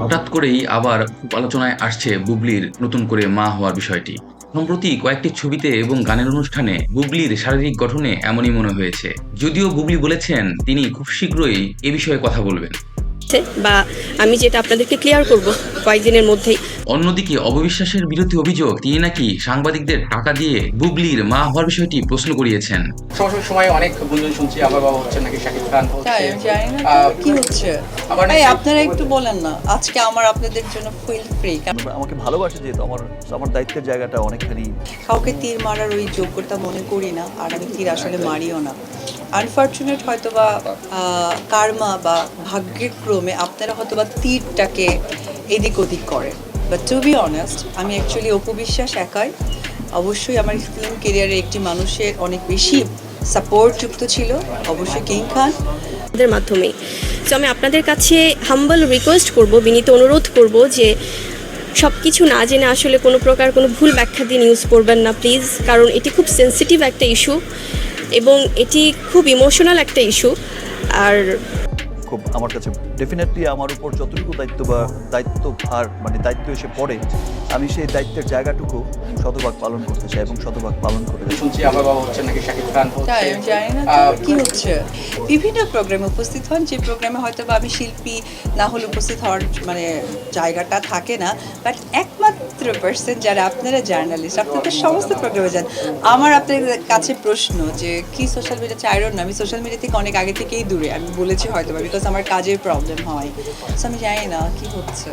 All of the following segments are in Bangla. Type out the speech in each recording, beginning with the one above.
হঠাৎ করেই আবার আলোচনায় আসছে বুবলির নতুন করে মা হওয়ার বিষয়টি। সম্প্রতি কয়েকটি ছবিতে এবং গানের অনুষ্ঠানে বুবলির শারীরিক গঠনে এমনই মনে হয়েছে। যদিও বুবলি বলেছেন, তিনি খুব শীঘ্রই এ বিষয়ে কথা বলবেন। বা আমি যেটা আপনাদেরকে ক্লিয়ার করব কয়েকদিনের মধ্যেই। অন্যদিকে অববিশ্বাসের বিরুদ্ধে অভিযোগ তিনি নাকি সাংবাদিকদের টাকা দিয়ে বুবলির মা হওয়ার বিষয়টি প্রশ্ন করিয়েছেন। সরাসরি সময় অনেক গুঞ্জন শুনছি আমার বাবা হচ্ছে নাকি শাকিব খান তাই জানি না কি হচ্ছে? আবার এই আপনারা একটু বলেন না আজকে আমার আপনাদের জন্য ফিল ফ্রি আমাকে ভালোবাসে যেহেতু আমার আমার দায়িত্বের জায়গাটা অনেকখানি কাউকে তীর মারার ওই যোগ্যতা মনে করি না আর আমি তীর আসলে মারিও না। আনফর্চুনেট হয়তো বা কার্মা বা ভাগ্যক্রমে আপনারা হয়তো বা তীরটাকে এদিক ওদিক করেন বাট টু বি অনেস্ট আমি অ্যাকচুয়ালি অপু বিশ্বাস একাই। অবশ্যই আমার ফিল্ম কেরিয়ারে একটি মানুষের অনেক বেশি সাপোর্ট যুক্ত ছিল। অবশ্যই কিং খান মাধ্যমেই তো আমি আপনাদের কাছে হাম্বল রিকোয়েস্ট করব, বিনীত অনুরোধ করব যে সব কিছু না জেনে আসলে কোনো প্রকার কোনো ভুল ব্যাখ্যা দিয়ে নিউজ করবেন না প্লিজ কারণ এটি খুব সেন্সিটিভ একটা ইস্যু এবং এটি খুব ইমোশনাল একটা ইস্যু আর খুব আমার কাছে ডেফিনেটলি আমার উপর যতটুকু দায়িত্ব বা দায়িত্ব ভার মানে দায়িত্ব এসে পড়ে আমি সেই দায়িত্বের জায়গাটুকু শতভাগ পালন করতে চাই এবং শতভাগ পালন করে যাচ্ছি। শুনছি আমার বাবা হচ্ছে নাকি শাকিব খান তাই আমি জানি না কি হচ্ছে? বিভিন্ন প্রোগ্রামে উপস্থিত হন যে প্রোগ্রামে হয়তো বা আমি শিল্পী না হলে উপস্থিত হওয়ার মানে জায়গাটা থাকে না বাট একমাত্র পার্সন যারা আপনারা জার্নালিস্ট আপনাদের সমস্ত প্রোগ্রামে যান। আমার আপনাদের কাছে প্রশ্ন যে কি সোশ্যাল মিডিয়া চাইরন না? আমি সোশ্যাল মিডিয়া থেকে অনেক আগে থেকেই দূরে আমি বলেছি হয়তো বা বিকজ আমার কাজের প্রবলেম হয়। So, আমি জানি না, কি হচ্ছে?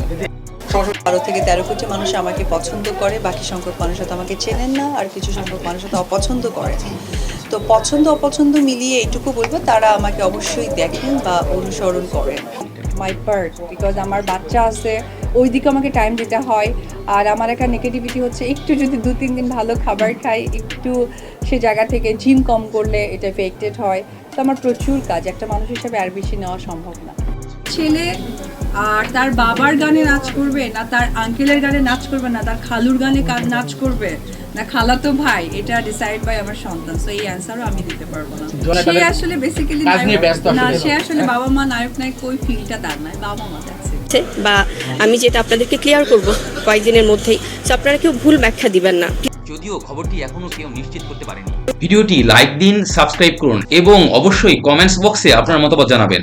বারো থেকে তেরো কোটি মানুষ আমাকে পছন্দ করে, বাকি সংখ্যক মানুষ হয়তো আমাকে চেনেন না, আর কিছু সংখ্যক মানুষ হয়তো অপছন্দ করে। তো পছন্দ, অপছন্দ মিলিয়ে এইটুকু বলব, তারা আমাকে অবশ্যই দেখেন বা অনুসরণ করেন। মাই পার্ট বিকজ আমার বাচ্চা আছে ওই দিকে আমাকে টাইম দিতে হয়, আর আমার একটা নেগেটিভিটি হচ্ছে, একটু যদি দু তিন দিন ভালো খাবার খাই, একটু সে জায়গা থেকে জিম কম করলে এটা এফেক্টেড হয়। তো আমার প্রচুর কাজ একটা মানুষ হিসাবে আর বেশি নেওয়া সম্ভব না। ছেলে আর তার বাবার গানে নাচ করবে না তার আঙ্কেলের গানে নাচ করবে না তার খালুর গানে কাজ নাচ করবে না খালাতো ভাই এটা ডিসাইড বাই আমার সন্তান সো এই অ্যান্সারও আমি দিতে পারব না। সে আসলে বেসিক্যালি না সে আসলে বাবা মা নায়ক নায়ক ওই ফিলটা তার নাই বাবা মা হচ্ছে বা আমি যেটা আপনাদেরকে ক্লিয়ার করব কয়েকদিনের মধ্যেই। সো আপনারা কেউ ভুল ব্যাখ্যা দিবেন না। যদিও খবরটি এখনও কেউ নিশ্চিত করতে পারেনি। ভিডিওটি লাইক দিন সাবস্ক্রাইব করুন এবং অবশ্যই কমেন্টস বক্সে আপনার মতামত জানাবেন।